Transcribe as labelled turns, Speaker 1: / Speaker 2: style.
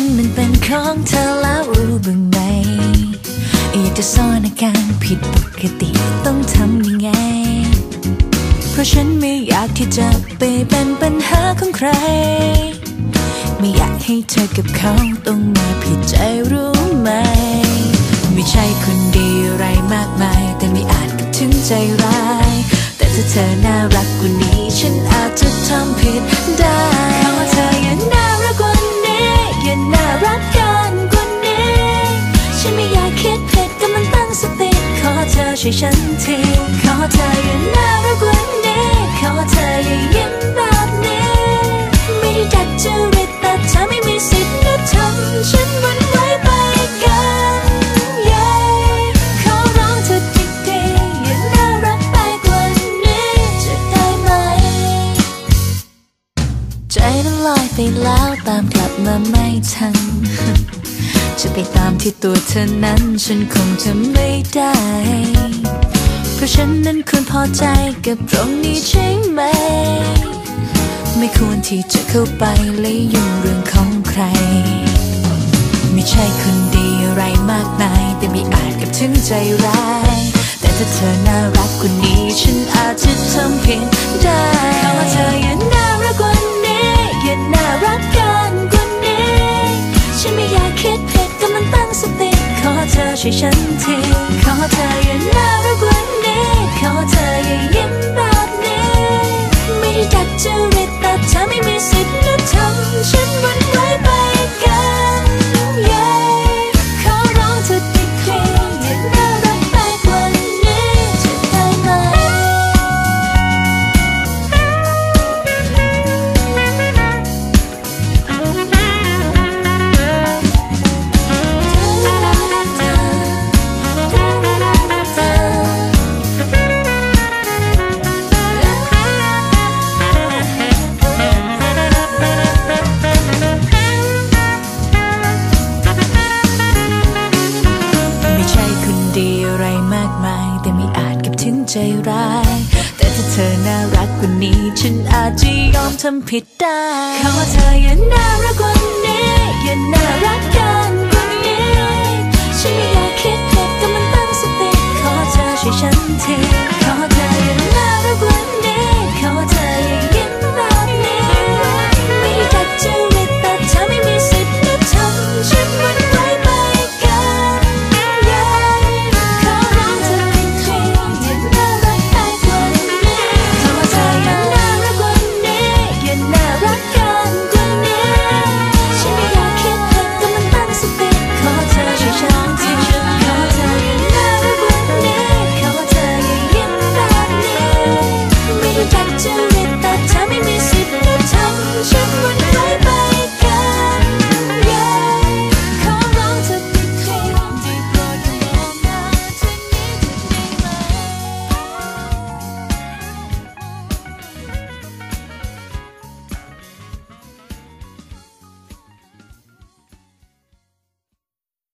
Speaker 1: ฉัมันเป็นของเธอแล้วรู้บ้างไหมอยากจะซ่อนอาการผิดปกติต้องทำยังไง เพราะฉันไม่อยากที่จะไปเป็นปัญหาของใคร ไม่อยากให้เธอกับเขาต้องมาผิดใจรู้ไหม ไม่ใช่คนดีอะไรมากมาย แต่ไม่อาจกระถึงใจร้าย แต่ถ้าเธอน่ารักกว่านี้ ฉันอาจจะทำผิดได้ ช่วยฉันทีขอเธออย่าน่ารักว่านี้ขอเธออย่ายิ้มแบบนี้ ไม่ได้ดัดจริตแต่เธอไม่มีสิทธิ์มาทำฉันหวันไหวไปกันขอร้องเธอดีๆอย่าน่ารักไปกว่านี้จะได้ไหม ใจนั้นลอยไปแล้วตามกลับมาไม่ทัน จะไปตามที่ตัวเธอนั้นฉันคงจะไม่ได้ เพราะฉันนั้นควรพอใจกับตรงนี้ใช่ไหม ไม่ควรที่จะเข้าไปและยุ่งเรื่องของใคร ไม่ใช่คนดีอะไรมากมาย แต่ไม่อาจกับถึงใจร้าย แต่ถ้าเธอน่ารักกว่านี้ฉันอาจจะทำผิดได้ อเธอช่ ใจร้าย แต่ถ้าเธอน่ารักกว่านี้ ฉันอาจจะยอมทำผิดได้ขอเธออย่าน่ารักกว่านี้ อย่าน่ารักกันกว่านี้ ฉันไม่อยากคิดผิดกับมันตั้งสติ ขอเธอช่วยฉันทีขอเธ